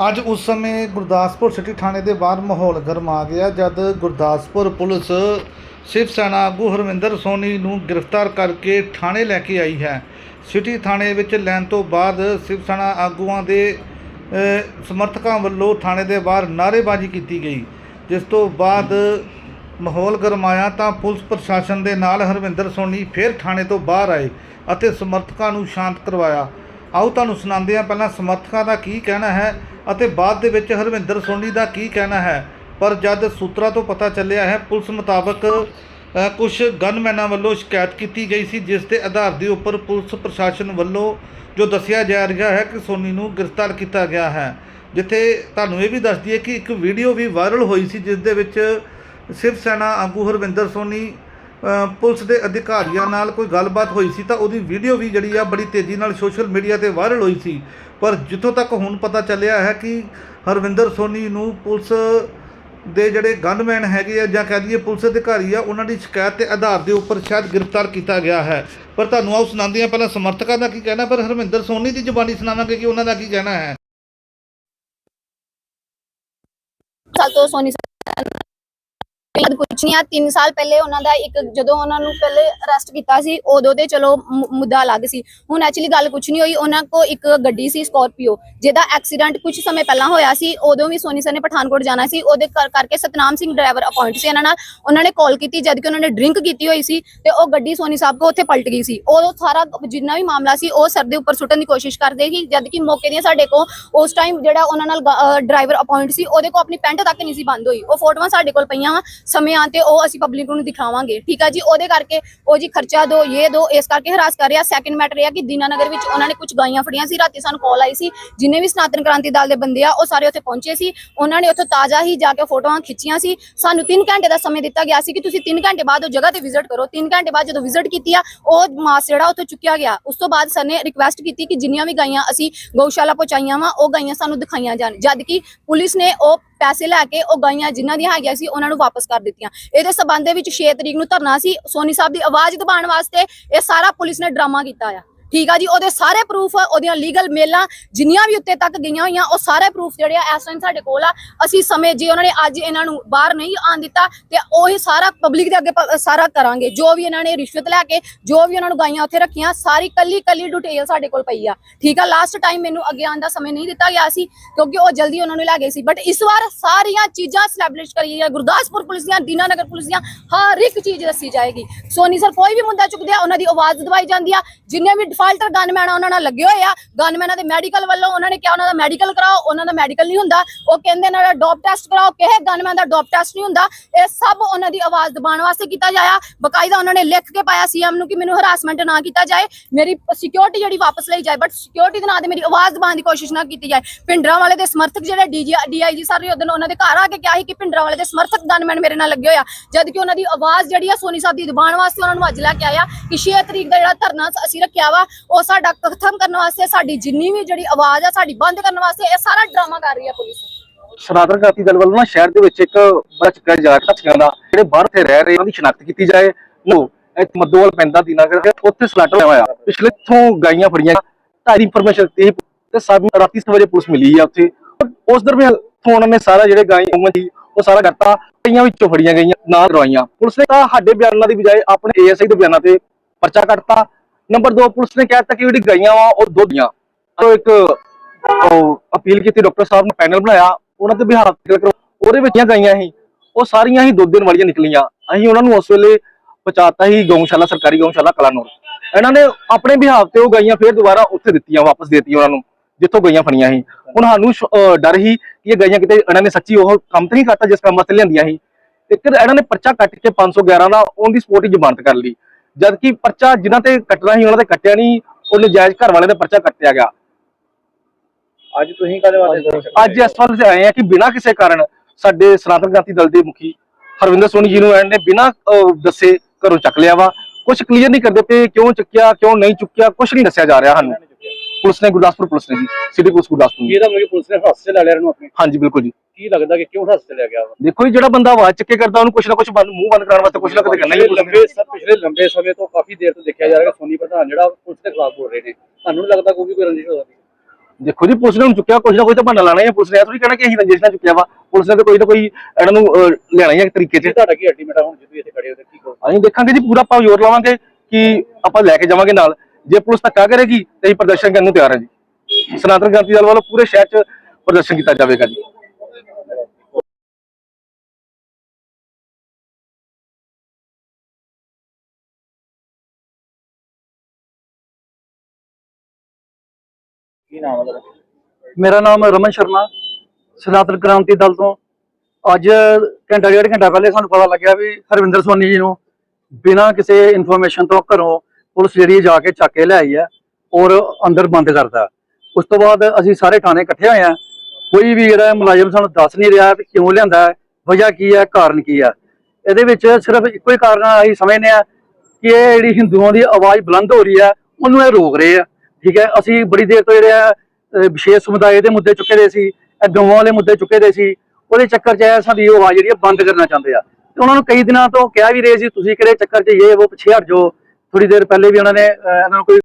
ਅੱਜ ਉਸ ਸਮੇਂ ਗੁਰਦਾਸਪੁਰ ਸਿਟੀ ਥਾਣੇ ਦੇ ਬਾਹਰ ਮਾਹੌਲ ਗਰਮ ਆ ਗਿਆ, ਜਦ ਗੁਰਦਾਸਪੁਰ ਪੁਲਿਸ ਸ਼ਿਵ ਸੈਨਾ ਆਗੂ ਹਰਮਿੰਦਰ ਸੋਨੀ ਨੂੰ ਗ੍ਰਿਫਤਾਰ ਕਰਕੇ ਥਾਣੇ ਲੈ ਕੇ ਆਈ ਹੈ। ਸਿਟੀ ਥਾਣੇ ਵਿੱਚ ਲੈਣ ਤੋਂ ਬਾਅਦ ਸ਼ਿਵ ਸੈਨਾ ਆਗੂਆਂ ਦੇ ਸਮਰਥਕਾਂ ਵੱਲੋਂ ਥਾਣੇ ਦੇ ਬਾਹਰ ਨਾਅਰੇਬਾਜ਼ੀ ਕੀਤੀ ਗਈ, ਜਿਸ ਤੋਂ ਬਾਅਦ ਮਾਹੌਲ ਗਰਮਾਇਆ ਤਾਂ ਪੁਲਿਸ ਪ੍ਰਸ਼ਾਸਨ ਦੇ ਨਾਲ ਹਰਵਿੰਦਰ ਸੋਨੀ ਫਿਰ ਥਾਣੇ ਤੋਂ ਬਾਹਰ ਆਏ ਅਤੇ ਸਮਰਥਕਾਂ ਨੂੰ ਸ਼ਾਂਤ ਕਰਵਾਇਆ। ਆਓ ਤੁਹਾਨੂੰ ਸੁਣਾਉਂਦੇ ਹਾਂ ਪਹਿਲਾਂ ਸਮਰਥਕਾਂ ਦਾ ਕੀ ਕਹਿਣਾ ਹੈ ਅਤੇ ਬਾਅਦ ਦੇ ਵਿੱਚ ਹਰਵਿੰਦਰ ਸੋਨੀ ਦਾ ਕੀ ਕਹਿਣਾ ਹੈ। ਪਰ ਜਦ ਸੂਤਰਾਂ ਤੋਂ ਪਤਾ ਚੱਲਿਆ ਹੈ, ਪੁਲਿਸ ਮੁਤਾਬਕ ਕੁਝ ਗਨਮੈਨਾਂ ਵੱਲੋਂ ਸ਼ਿਕਾਇਤ ਕੀਤੀ ਗਈ ਸੀ, ਜਿਸ ਦੇ ਆਧਾਰ ਦੇ ਉੱਪਰ ਪੁਲਿਸ ਪ੍ਰਸ਼ਾਸਨ ਵੱਲੋਂ ਜੋ ਦੱਸਿਆ ਜਾ ਰਿਹਾ ਹੈ ਕਿ ਸੋਨੀ ਨੂੰ ਗ੍ਰਿਫਤਾਰ ਕੀਤਾ ਗਿਆ ਹੈ। ਜਿੱਥੇ ਤੁਹਾਨੂੰ ਇਹ ਵੀ ਦੱਸ ਦਈਏ ਕਿ ਇੱਕ ਵੀਡੀਓ ਵੀ ਵਾਇਰਲ ਹੋਈ ਸੀ, ਜਿਸ ਦੇ ਵਿੱਚ ਸ਼ਿਵ ਸੈਨਾ ਆਗੂ ਹਰਵਿੰਦਰ ਸੋਨੀ ਪੁਲਿਸ ਦੇ ਅਧਿਕਾਰੀਆਂ ਨਾਲ ਕੋਈ ਗੱਲਬਾਤ ਹੋਈ ਸੀ ਤਾਂ ਉਹਦੀ ਵੀਡੀਓ ਵੀ ਜਿਹੜੀ ਆ ਬੜੀ ਤੇਜ਼ੀ ਨਾਲ ਸੋਸ਼ਲ ਮੀਡੀਆ ਤੇ ਵਾਇਰਲ ਹੋਈ ਸੀ। ਪਰ ਜਿੱਥੋਂ ਤੱਕ ਹੁਣ ਪਤਾ ਚੱਲਿਆ ਹੈ ਕਿ ਹਰਵਿੰਦਰ ਸੋਨੀ ਨੂੰ ਪੁਲਿਸ ਦੇ ਜਿਹੜੇ ਗਨਮੈਨ ਹੈਗੇ ਆ ਜਾਂ ਕਹਿ ਦਈਏ ਪੁਲਿਸ ਅਧਿਕਾਰੀ ਆ, ਉਹਨਾਂ ਦੀ ਸ਼ਿਕਾਇਤ ਦੇ ਆਧਾਰ ਦੇ ਉੱਪਰ ਸ਼ਾਇਦ ਗ੍ਰਿਫਤਾਰ ਕੀਤਾ ਗਿਆ ਹੈ। ਪਰ ਤੁਹਾਨੂੰ ਆਓ ਸੁਣਾਉਂਦੇ ਹਾਂ, ਪਹਿਲਾਂ ਸਮਰਥਕਾਂ ਦਾ ਕੀ ਕਹਿਣਾ, ਪਰ ਹਰਮਿੰਦਰ ਸੋਨੀ ਦੀ ਜ਼ੁਬਾਨੀ ਸੁਣਾਵਾਂਗੇ ਕਿ ਉਹਨਾਂ ਦਾ ਕੀ ਕਹਿਣਾ ਹੈ। ਸਾਲ ਤੋਂ ਸੋਨੀ ਕਦ ਕੁਛ 3 ਸਾਲ ਪਹਿਲੇ ਉਹਨਾਂ ਦਾ ਇੱਕ, ਜਦੋਂ ਉਹਨਾਂ ਨੂੰ ਪਹਿਲੇ ਅਰੈਸਟ ਕੀਤਾ ਸੀ, ਉਦੋਂ ਤੇ ਚਲੋ ਮੁੱਦਾ ਅਲੱਗ ਸੀ। ਹੁਣ ਐਕਚੁਅਲੀ ਗੱਲ ਕੁਛ ਨਹੀਂ ਹੋਈ, ਉਹਨਾਂ ਕੋ ਇੱਕ ਗੱਡੀ ਸੀ ਸਕੋਰਪੀਓ ਜਿਹਦਾ ਐਕਸੀਡੈਂਟ ਕੁਝ ਸਮੇਂ ਪਹਿਲਾਂ ਹੋਇਆ ਸੀ, ਉਦੋਂ ਵੀ ਸੋਨੀ ਸਰ ਨੇ ਪਠਾਨਕੋਟ ਜਾਣਾ ਸੀ, ਉਹਦੇ ਕਰਕੇ ਸਤਨਾਮ ਸਿੰਘ ਡਰਾਈਵਰ ਅਪਾਇੰਟ ਸੀ ਇਹਨਾਂ ਨਾਲ। ਉਹਨਾਂ ਨੇ ਕਾਲ ਕੀਤੀ, ਜਦ ਕਿ ਉਹਨਾਂ ਨੇ ਡਰਿੰਕ ਕੀਤੀ ਹੋਈ ਸੀ, ਤੇ ਉਹ ਗੱਡੀ ਸੋਨੀ ਸਾਹਿਬ ਕੋ ਉੱਥੇ ਪਲਟ ਗਈ ਸੀ। ਉਹ ਸਾਰਾ ਜਿੰਨਾ ਵੀ ਮਾਮਲਾ ਸੀ, ਉਹ ਸਰ ਦੇ ਉੱਪਰ ਸੁੱਟਣ ਦੀ ਕੋਸ਼ਿਸ਼ ਕਰਦੇ ਸੀ, ਜਦ ਕਿ ਮੌਕੇ ਦੀਆਂ ਸਾਡੇ ਕੋ ਉਸ ਟਾਈਮ ਜਿਹੜਾ ਉਹਨਾਂ ਨਾਲ ਡਰਾਈਵਰ ਅਪਾਇੰਟ ਸੀ, ਉਹਦੇ ਕੋ ਆਪਣੀ ਪੈਂਟ ਤੱਕ ਨਹੀਂ ਸੀ ਬੰਦ ਹੋਈ। ਉਹ ਫੋਟੋਆਂ ਸਾਡੇ ਕੋਲ ਪਈਆਂ ਵਾ, ਸਮੇਂ ਤੇ ਉਹ ਅਸੀਂ ਪਬਲਿਕ ਨੂੰ ਦਿਖਾਵਾਂਗੇ। ਠੀਕ ਆ ਜੀ? ਉਹਦੇ ਕਰਕੇ ਉਹ ਜੀ ਖਰਚਾ ਦੋ, ਇਹ ਦੋ, ਇਸ ਕਰਕੇ ਹਰਾਸ ਕਰ ਰਿਹਾ। ਸੈਕੰਡ ਮੈਟਰ ਇਹ ਆ ਕਿ ਦੀਨਾਨਗਰ ਵਿੱਚ ਉਹਨਾਂ ਨੇ ਕੁਝ ਗਾਈਆਂ ਫੜੀਆਂ ਸੀ। ਰਾਤੀ ਸਾਨੂੰ ਕਾਲ ਆਈ ਸੀ। ਜਿੰਨੇ ਵੀ ਸਨਾਤਨ ਕ੍ਰਾਂਤੀ ਦਲ ਦੇ ਬੰਦੇ ਆ, ਉਹ ਸਾਰੇ ਉੱਥੇ ਪਹੁੰਚੇ ਸੀ। ਉਹਨਾਂ ਨੇ ਉੱਥੋਂ ਤਾਜ਼ਾ ਹੀ ਜਾ ਕੇ ਫੋਟੋਆਂ ਖਿੱਚੀਆਂ ਸੀ। ਸਾਨੂੰ 3 ਘੰਟੇ ਦਾ ਸਮੇਂ ਦਿੱਤਾ ਗਿਆ ਸੀ ਕਿ ਤੁਸੀਂ 3 ਘੰਟੇ ਬਾਅਦ ਉਹ ਜਗ੍ਹਾ ਤੇ ਵਿਜ਼ਿਟ ਕਰੋ। 3 ਘੰਟੇ ਬਾਅਦ ਜਦੋਂ ਵਿਜ਼ਿਟ ਕੀਤੀ ਆ, ਉਹ ਮਾਸ ਜਿਹੜਾ ਉੱਥੋਂ ਚੁੱਕਿਆ ਗਿਆ। ਉਸ ਤੋਂ ਬਾਅਦ ਸਰ ਨੇ ਰਿਕੁਐਸਟ ਕੀਤੀ ਕਿ ਜਿੰਨੀਆਂ ਵੀ ਗਾਈਆਂ ਅਸੀਂ ਗਊਸ਼ਾਲਾ ਪਹੁੰਚਾਈਆਂ ਵਾ, ਉਹ ਗਾਈਆਂ ਸਾਨੂੰ ਦਿਖਾਈਆਂ ਜਾਣ। ਜਦ ਕਿ ਪੁਲਿਸ ਨੇ ਉਹ ਪੈਸੇ ਲੈ ਕੇ ਉਹ ਗਾਈਆਂ ਜਿਨ੍ਹਾਂ ਦੀਆਂ ਹੈਗੀਆਂ ਸੀ, ਉਹਨਾਂ ਨੂੰ ਵਾਪਸ ਕਰ ਦਿੱਤੀਆਂ। ਇਹਦੇ ਸਬੰਧ ਦੇ ਵਿੱਚ 6 ਤਰੀਕ ਨੂੰ ਧਰਨਾ ਸੀ, ਸੋਨੀ ਸਾਹਿਬ ਦੀ ਆਵਾਜ਼ ਦਬਾਉਣ ਵਾਸਤੇ ਇਹ ਸਾਰਾ ਪੁਲਿਸ ਨੇ ਡਰਾਮਾ ਕੀਤਾ ਆ। ਠੀਕ ਆ ਜੀ, ਉਹਦੇ ਸਾਰੇ ਪ੍ਰੂਫ ਉਹਦੀਆਂ ਲੀਗਲ ਮੇਲਾਂ ਜਿੰਨੀਆਂ ਵੀ ਉੱਤੇ ਤੱਕ ਗਈਆਂ ਹੋਈਆਂ, ਉਹ ਸਾਰੇ ਪ੍ਰੂਫ ਜਿਹੜੇ ਆ ਇਸ ਟਾਈਮ ਸਾਡੇ ਕੋਲ ਆ। ਅਸੀਂ ਸਮੇਂ ਜੇ ਉਹਨਾਂ ਨੇ ਅੱਜ ਇਹਨਾਂ ਨੂੰ ਬਾਹਰ ਨਹੀਂ ਆਣ ਦਿੱਤਾ, ਤੇ ਉਹੀ ਸਾਰਾ ਪਬਲਿਕ ਦੇ ਅੱਗੇ ਸਾਰਾ ਕਰਾਂਗੇ। ਜੋ ਵੀ ਇਹਨਾਂ ਨੇ ਰਿਸ਼ਵਤ ਲੈ ਕੇ, ਜੋ ਵੀ ਉਹਨਾਂ ਨੂੰ ਗਾਈਆਂ ਉੱਥੇ ਰੱਖੀਆਂ, ਸਾਰੀ ਕੱਲੀ ਕੱਲੀ ਡਿਟੇਲ ਸਾਡੇ ਕੋਲ ਪਈ ਆ। ਠੀਕ ਆ ਲਾਸਟ ਟਾਈਮ ਮੈਨੂੰ ਅੱਗੇ ਆਉਣ ਦਾ ਸਮੇਂ ਨਹੀਂ ਦਿੱਤਾ ਗਿਆ ਸੀ, ਕਿਉਂਕਿ ਉਹ ਜਲਦੀ ਉਹਨਾਂ ਨੂੰ ਲੈ ਗਏ ਸੀ। ਬਟ ਇਸ ਵਾਰ ਸਾਰੀਆਂ ਚੀਜ਼ਾਂ ਸਟੈਬਲਿਸ਼ ਕਰੀਏ ਗੁਰਦਾਸਪੁਰ ਪੁਲਿਸ ਦੀਆਂ, ਦੀਨਾਨਗਰ ਪੁਲਿਸ ਦੀਆਂ, ਹਰ ਇੱਕ ਚੀਜ਼ ਦੱਸੀ ਜਾਏਗੀ। ਸੋਨੀ ਸਰ ਕੋਈ ਵੀ ਮੁੱਦਾ ਚੁੱਕਦੇ ਆ, ਉਹਨਾਂ ਦੀ ਆਵਾਜ਼ ਦਵਾਈ ਜਾਂਦੀ ਆ। ਜਿੰਨੇ ਵੀ ਡਿਫਾਲਟਰ ਗਨਮੈਨ ਆ, ਉਹਨਾਂ ਨਾਲ ਲੱਗੇ ਹੋਏ ਆ। ਗਨਮੈਨਾਂ ਦੇ ਮੈਡੀਕਲ ਵੱਲੋਂ ਉਹਨਾਂ ਨੇ ਕਿਹਾ, ਉਹਨਾਂ ਦਾ ਮੈਡੀਕਲ ਕਰਾਓ, ਉਹਨਾਂ ਦਾ ਮੈਡੀਕਲ ਨਹੀਂ ਹੁੰਦਾ। ਉਹ ਕਹਿੰਦੇ ਇਹਨਾਂ ਦਾ ਡੋਪ ਟੈਸਟ ਕਰਾਓ। ਕਿਸੇ ਗਨਮੈਨ ਦਾ ਡੋਪ ਟੈਸਟ ਨਹੀਂ ਹੁੰਦਾ। ਇਹ ਸਭ ਉਹਨਾਂ ਦੀ ਆਵਾਜ਼ ਦਬਾਉਣ ਵਾਸਤੇ ਕੀਤਾ ਜਾਇਆ। ਬਕਾਇਦਾ ਉਹਨਾਂ ਨੇ ਲਿਖ ਕੇ ਪਾਇਆ ਸੀਐਮ ਨੂੰ ਕਿ ਮੈਨੂੰ ਹਰਾਸਮੈਂਟ ਨਾ ਕੀਤਾ ਜਾਏ। ਮੇਰੀ ਸਿਕਿਉਰਿਟੀ ਜਿਹੜੀ ਵਾਪਸ ਲਈ ਜਾਏ ਬਟ ਸਿਕਿਉਰਿਟੀ ਦੇ ਨਾਂ ਤੇ ਮੇਰੀ ਆਵਾਜ਼ ਦਬਾਉਣ ਦੀ ਕੋਸ਼ਿਸ਼ ਨਾ ਕੀਤੀ ਜਾਏ। ਪਿੰਡਰਾਂ ਵਾਲੇ ਦੇ ਸਮਰਥਕ ਜਿਹੜੇ ਡੀਜੀ ਡੀਆਈਜੀ ਸਾਰੇ ਉਹਦੋਂ ਉਹਨਾਂ ਦੇ ਘਰ ਆ ਕੇ ਕਿਹਾ ਸੀ ਕਿ ਪਿੰਡਰਾਂ ਵਾਲੇ ਦੇ ਸਮਰਥਕ ਗਨਮੈਨ ਮੇਰੇ ਨਾਲ ਲੱਗੇ ਹੋਇਆ ਜਦ ਕਿ ਉਹਨਾਂ ਦੀ ਆਵਾਜ਼ ਜਿਹੜੀ ਆ ਸੋਨੀ ਸਾਹਿਬ ਦੀ ਦਬਾਉਣ ਵਾਸਤੇ ਉਹਨਾਂ ਨੂੰ ਅੱਜ ਲੈ ਕੇ ਆਇਆ ਕਿ 6 ਤਰੀਕ ਦਾ ਜਿਹੜਾ ਧਰਨਾ ਅਸੀਂ ਰੱਖਿਆ ਵਾ ਉਹ ਸਾਡਾ ਖਤਮ ਕਰਨ ਵਾਸਤੇ, ਸਾਡੀ ਜਿੰਨੀ ਵੀ ਜਿਹੜੀ ਆਵਾਜ਼ ਆ, ਸਾਡੀ ਬੰਦ ਕਰਨ ਵਾਸਤੇ, ਇਹ ਸਾਰਾ ਡਰਾਮਾ ਕਰ ਰਹੀ ਹੈ ਪੁਲਿਸ। ਸਨਾਤਨ ਕ੍ਰਾਂਤੀ ਦਲ ਵੱਲੋਂ ਨਾ ਸ਼ਹਿਰ ਦੇ ਵਿੱਚ ਇੱਕ ਬੜਾ ਚੱਕਰ ਜਾ ਰਿਹਾ ਬੱਚਿਆਂ ਦਾ ਜਿਹੜੇ ਬਾਹਰ ਤੇ ਰਹਿ ਰਹੇ ਉਹਨਾਂ ਦੀ ਸ਼ਨਾਖਤ ਕੀਤੀ ਜਾਏ। ਲੋ ਇਹ ਮੱਦੋਵਾਲ ਪੈਂਦਾ ਦੀਨਾਗਰ ਉੱਥੇ ਸਲਾਟਰ ਹੋਇਆ ਪਿਛਲੇ ਤੋਂ ਗਾਈਆਂ ਫੜੀਆਂ ਤਾਰੀ ਇਨਫੋਰਮੇਸ਼ਨ ਦਿੱਤੀ ਤੇ ਸਾਨੂੰ ਰਾਤੀ 7 ਵਜੇ ਪੁਲਿਸ ਮਿਲੀ ਆ ਉੱਥੇ। ਉਸ ਦਰਮਿਆਨ ਉੱਥੋਂ ਉਹਨਾਂ ਨੇ ਸਾਰਾ ਜਿਹੜੇ ਗਾਈਆਂ ਹੋਈਆਂ ਸੀ, ਉਹ ਸਾਰਾ ਕਰਤਾ। ਕਈਆਂ ਵਿੱਚੋਂ ਫੜੀਆਂ ਗਈਆਂ, ਨਾਲ ਰਵਾਈਆਂ। ਪੁਲਿਸ ਨੇ ਤਾਂ ਸਾਡੇ ਬਿਆਨਾਂ ਦੀ ਬਜਾਏ ਆਪਣੇ ਏਐਸਆਈ ਦੇ ਬਿਆਨਾਂ ਤੇ ਪਰਚਾ ਕੱਟਤਾ ਨੰਬਰ 2 ਪੁਲਿਸ ਨੇ ਕਹਿਤਾ ਕਿ ਜਿਹੜੀ ਗਾਈਆਂ ਵਾ, ਉਹ ਦੁੱਧੀਆਂ ਉਹ ਇੱਕ ਅਪੀਲ ਕੀਤੀ ਡਾਕਟਰ ਸਾਹਿਬ ਨੇ ਪੈਨਲ ਬਣਾਇਆ। ਉਹਨਾਂ ਦੇ ਬਿਹਾਰ ਕਰੋ ਉਹਦੇ ਵਿੱਚ ਗਾਈਆਂ ਸੀ, ਉਹ ਸਾਰੀਆਂ ਹੀ ਦੁੱਧ ਦੇਣ ਵਾਲੀਆਂ ਨਿਕਲੀਆਂ। ਅਸੀਂ ਉਹਨਾਂ ਨੂੰ ਉਸ ਵੇਲੇ ਪਹੁੰਚਾਤਾ ਹੀ ਗਊਸ਼ਾਲਾ, ਸਰਕਾਰੀ ਗਊਸ਼ਾਲਾ ਕਲਾਨੌਰ ਇਹਨਾਂ ਨੇ ਆਪਣੇ ਵਿਹਾਰ ਤੇ ਉਹ ਗਾਈਆਂ, ਫੇਰ ਦੁਬਾਰਾ ਉੱਥੇ ਦਿੱਤੀਆਂ, ਵਾਪਸ ਦੇ ਦਿੱਤੀਆਂ ਉਹਨਾਂ ਨੂੰ, ਜਿੱਥੋਂ ਗਈਆਂ ਫੜੀਆਂ ਸੀ। ਹੁਣ ਸਾਨੂੰ ਡਰ ਹੀ ਕਿ ਇਹ ਗਾਈਆਂ ਕਿਤੇ, ਇਹਨਾਂ ਨੇ ਸੱਚੀ ਉਹ ਕੰਮ ਤੇ ਨਹੀਂ ਕਰਤਾ ਜਿਸ ਕੰਮ ਵਾਸਤੇ ਲਿਆਂਦੀਆਂ ਸੀ। ਇੱਕ ਇਹਨਾਂ ਨੇ ਪਰਚਾ ਕੱਟ ਕੇ 511 ਦਾ ਔਨ ਦੀ ਸਪੋਟ ਹੀ ਜ਼ਮਾਨਤ ਕਰ ਲਈ। ਜਦ ਕਿ ਪਰਚਾ ਜਿਨ੍ਹਾਂ ਤੇ ਕੱਟਣਾ ਸੀ ਉਹਨਾਂ ਤੇ ਕੱਟਿਆ ਨਹੀਂ ਉਹ ਨਜਾਇਜ਼ ਘਰ ਵਾਲੇ ਦਾ ਪਰਚਾ ਕੱਟਿਆ ਗਿਆ। ਅੱਜ ਤੁਸੀਂ ਕਾਹਦੇ ਵਾਸਤੇ ਅੱਜ ਇਸ ਵੱਲ ਤੇ ਆਏ ਆ ਕਿ ਬਿਨਾਂ ਕਿਸੇ ਕਾਰਨ ਸਾਡੇ ਸਨਾਤਨ ਕ੍ਰਾਂਤੀ ਦਲ ਦੇ ਮੁਖੀ ਹਰਵਿੰਦਰ ਸੋਨੀ ਜੀ ਨੂੰ ਇਹਨਾਂ ਨੇ ਬਿਨਾਂ ਦੱਸੇ ਘਰੋਂ ਚੱਕ ਲਿਆ ਵਾ। ਕੁਝ ਕਲੀਅਰ ਨਹੀਂ ਕਰਦੇ ਪਏ ਕਿਉਂ ਚੱਕਿਆ ਕਿਉਂ ਨਹੀਂ ਚੁੱਕਿਆ ਕੁਝ ਨਹੀਂ ਦੱਸਿਆ ਜਾ ਰਿਹਾ ਸਾਨੂੰ। ਪੁਲਿਸ ਨੇ ਗੁਰਦਾਸਪੁਰ ਪੁਲਿਸ ਨੇ ਜੀ ਸਿਟੀ ਪੁਲਿਸ ਗੁਰਦਾਸਪੁਰ ਨੇ। ਇਹਦਾ ਮਤਲਬ ਪੁਲਿਸ ਨੇ ਹੱਥ 'ਚ ਲੈ ਲਿਆ ਇਹਨੂੰ ਆਪਣੇ? ਹਾਂਜੀ ਬਿਲਕੁਲ ਜੀ। ਕੀ ਲੱਗਦਾ ਕਿ ਕਿਉਂ 'ਚ ਲਿਆ ਗਿਆ ਵਾ? ਦੇਖੋ ਜੀ ਜਿਹੜਾ ਬੰਦਾ ਆਵਾਜ਼ ਚੱਕੇ ਕਰਦਾ ਉਹਨੂੰ ਕੁਛ ਨਾ ਕੁਛ ਬੰਦ ਮੂੰਹ ਬੰਦ ਕਰਾਉਣ ਵਾਸਤੇ ਕੁਛ ਨਾ ਕੁਛ ਕਰਨਾ ਹੀ ਪਿਛਲੇ ਪੁਲਿਸ ਨੇ। ਲੰਬੇ ਸ- ਪਿਛਲੇ ਲੰਬੇ ਸਮੇਂ ਤੋਂ ਕਾਫੀ ਦੇਰ ਤੋਂ ਦੇਖਿਆ ਜਾ ਰਿਹਾ ਕਿ ਸੋਨੀ ਪ੍ਰਧਾਨ ਜਿਹੜਾ ਪੁਲਿਸ ਦੇ ਖਿਲਾਫ ਬੋਲ ਰਹੇ ਨੇ। ਤੁਹਾਨੂੰ ਨਹੀਂ ਲੱਗਦਾ ਕੋਈ ਵੀ ਕੋਈ ਰੰਜਿਸ਼ ਹੋ ਸਕਦੀ? ਦੇਖੋ ਜੀ ਪੁਲਿਸ ਨੇ ਹੁਣ ਚੁੱਕਿਆ ਕੁਛ ਨਾ ਕੁਛ ਤਾਂ ਬਹਾਨਾ ਲਾਣਾ ਹੀ ਪੁਲਿਸ ਨੇ ਇਹ ਥੋੜੀ ਕਹਿਣਾ ਕਿ ਅਸੀਂ ਰੰਜਿਸ਼ ਨਾਲ ਚੁੱਕਿਆ ਵਾ। ਪੁਲਿਸ ਨੇ ਤਾਂ ਕੋਈ ਨਾ ਕੋਈ ਇਹਨਾਂ ਨੂੰ ਅਹ, ਲਿਆਣਾ ਹੀ ਇੱਕ ਤਰੀਕੇ 'ਚ ਜੇ ਤੁਹਾਡਾ ਕੀ ਅਲਟੀਮੇਟ ਆ ਹੁਣ ਜਦੋਂ ਇੱਥੇ ਖੜੇ ਹੋ ਤੇ ਕੀ ਕਹੋ ਅਸੀਂ ਦੇਖਾਂਗੇ ਜੀ ਪੂਰਾ ਆਪਾਂ ਜ਼ੋਰ ਲਾਵਾਂਗੇ ਕਿ ਆਪਾਂ ਲੈ ਕੇ ਜਾਵਾਂਗੇ ਨਾਲ। ਜੇ ਪੁਲਿਸ ਧੱਕਾ ਕਰੇਗੀ ਤੇ ਅਸੀਂ ਪ੍ਰਦਰਸ਼ਨ ਕਰਨ ਨੂੰ ਤਿਆਰ ਹਾਂ ਜੀ। ਸਨਾਤਨ ਕ੍ਰਾਂਤੀ ਦਲ ਵੱਲੋਂ ਪੂਰੇ ਸ਼ਹਿਰ 'ਚ ਪ੍ਰਦਰਸ਼ਨ ਕੀਤਾ ਜਾਵੇਗਾ ਜੀ। ਕੀ ਨਾਮ ਹੈ ਤੁਹਾਡਾ? ਮੇਰਾ ਨਾਮ ਰਮਨ ਸ਼ਰਮਾ ਸਨਾਤਨ ਕ੍ਰਾਂਤੀ ਦਲ ਤੋਂ। ਅੱਜ ਘੰਟਾ ਡੇਢ ਘੰਟਾ ਪਹਿਲੇ ਸਾਨੂੰ ਪਤਾ ਲੱਗਿਆ ਵੀ ਹਰਵਿੰਦਰ ਸੋਨੀ ਜੀ ਨੂੰ ਬਿਨਾਂ ਕਿਸੇ ਇਨਫੋਰਮੇਸ਼ਨ ਤੋਂ ਘਰੋਂ ਪੁਲਿਸ ਜਿਹੜੀ ਜਾ ਕੇ ਚੱਕ ਕੇ ਲੈ ਆਈ ਹੈ ਔਰ ਅੰਦਰ ਬੰਦ ਕਰਤਾ। ਉਸ ਤੋਂ ਬਾਅਦ ਅਸੀਂ ਸਾਰੇ ਥਾਣੇ ਇਕੱਠੇ ਹੋਏ ਆ। ਕੋਈ ਵੀ ਜਿਹੜਾ ਮੁਲਾਜ਼ਮ ਸਾਨੂੰ ਦੱਸ ਨਹੀਂ ਰਿਹਾ ਵੀ ਕਿਉਂ ਲਿਆਂਦਾ ਹੈ, ਵਜ੍ਹਾ ਕੀ ਹੈ, ਕਾਰਨ ਕੀ ਹੈ ਇਹਦੇ ਵਿੱਚ ਸਿਰਫ ਇੱਕੋ ਹੀ ਕਾਰਨ ਅਸੀਂ ਸਮਝਦੇ ਆ ਕਿ ਇਹ ਜਿਹੜੀ ਹਿੰਦੂਆਂ ਦੀ ਆਵਾਜ਼ ਬੁਲੰਦ ਹੋ ਰਹੀ ਹੈ ਉਹਨੂੰ ਇਹ ਰੋਕ ਰਹੇ ਆ। ਠੀਕ ਹੈ, ਅਸੀਂ ਬੜੀ ਦੇਰ ਤੋਂ ਜਿਹੜੇ ਆ ਵਿਸ਼ੇਸ਼ ਸਮੁਦਾਇ ਦੇ ਮੁੱਦੇ ਚੁੱਕੇ ਦੇ ਸੀ, ਇਹ ਗਊਆਂ ਵਾਲੇ ਮੁੱਦੇ ਚੁੱਕੇ ਦੇ ਸੀ, ਉਹਦੇ ਚੱਕਰ 'ਚ ਇਹ ਸਾਡੀ ਉਹ ਆਵਾਜ਼ ਜਿਹੜੀ ਆ ਬੰਦ ਕਰਨਾ ਚਾਹੁੰਦੇ ਆ। ਤੇ ਉਹਨਾਂ ਨੂੰ ਕਈ ਦਿਨਾਂ ਤੋਂ ਕਹਿ ਵੀ ਰਹੇ ਸੀ, ਤੁਸੀਂ ਕਿਹੜੇ ਚੱਕਰ 'ਚ ਇਹ ਉਹ ਪਿੱਛੇ ਹਟ ਜਾਓ। ਥੋੜੀ ਦੇਰ ਪਹਿਲੇ ਵੀ ਉਹਨਾਂ ਨੇ ਇਹਨਾਂ ਨੂੰ ਕੋਈ